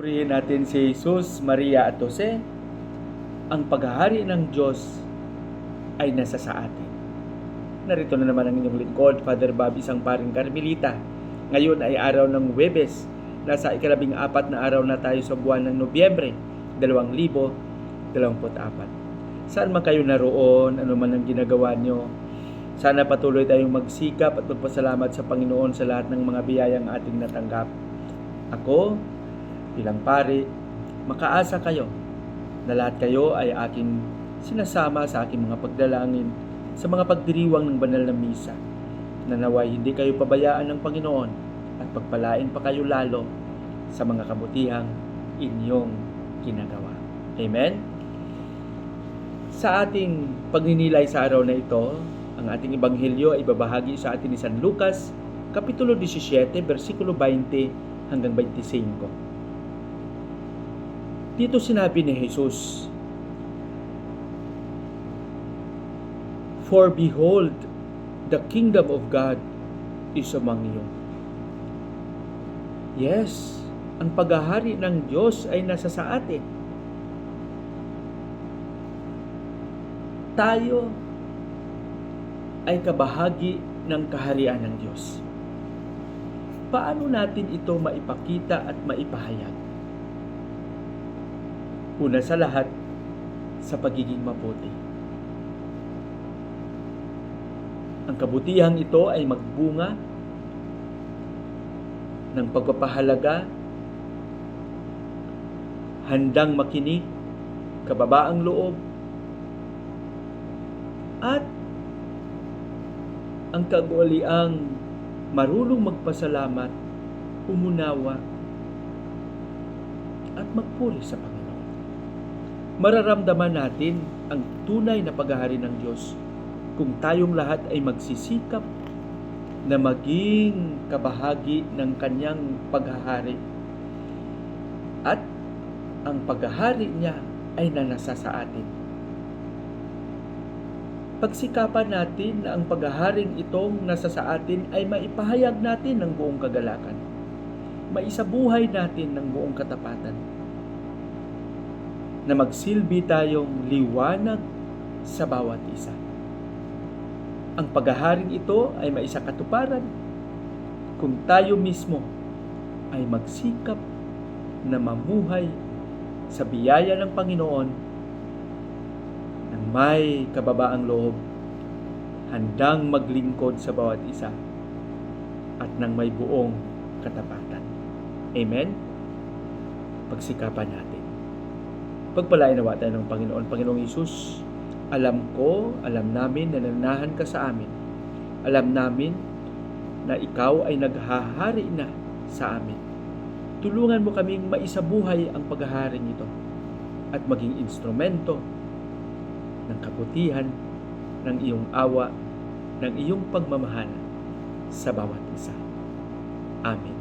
Purihin natin si Jesus, Maria at Jose. Ang paghahari ng Diyos ay nasa sa atin. Narito na naman ang inyong lingkod, Father Bobby, isang paring Carmelita. Ngayon ay araw ng Webes. Nasa ikalabing apat na araw na tayo sa buwan ng Nobyembre, 2024. Saan man kayo naroon, ano man ang ginagawa nyo, sana patuloy tayong magsikap at magpasalamat sa Panginoon sa lahat ng mga biyayang ating natanggap. Ako, bilang pari, makaasa kayo na lahat kayo ay aking sinasama sa aking mga pagdalangin sa mga pagdiriwang ng banal na misa na naway hindi kayo pabayaan ng Panginoon at pagpalain pa kayo lalo sa mga kabutihang inyong ginagawa. Amen? Sa ating pagninilay sa araw na ito, ang ating ebanghelyo ay babahagi sa atin ni San Lucas, Kapitulo 17, versikulo 20 hanggang 25. Dito sinabi ni Jesus, For behold, the kingdom of God is among you. Yes, ang paghahari ng Diyos ay nasa sa atin. Tayo ay kabahagi ng kaharian ng Diyos. Paano natin ito maipakita at maipahayag? Una sa lahat, sa pagiging mabuti. Ang kabutihang ito ay magbunga ng pagpapahalaga, handang makinig, kababaang loob, at ang kagwaliang marunong magpasalamat, umunawa, at magpuri sa Panginoon. Mararamdaman natin ang tunay na paghahari ng Diyos kung tayong lahat ay magsisikap na maging kabahagi ng kanyang paghahari. At ang paghahari niya ay nanasa sa atin. Pagsikapan natin na ang paghaharing itong nasa sa atin ay maipahayag natin ng buong kagalakan. Maisabuhay natin ng buong katapatan. Na magsilbi tayong liwanag sa bawat isa. Ang paghaharing ito ay maisakatuparan kung tayo mismo ay magsikap na mamuhay sa biyaya ng Panginoon ng may kababaang loob, handang maglingkod sa bawat isa, at ng may buong katapatan. Amen? Pagsikapan natin. Pagpalain nawa tayo ng Panginoon. Panginoong Isus, alam ko, alam namin na nanahan ka sa amin. Alam namin na ikaw ay naghahari na sa amin. Tulungan mo kaming maisabuhay ang paghaharing ito at maging instrumento ng kabutihan, ng iyong awa, ng iyong pagmamahal sa bawat isa. Amen.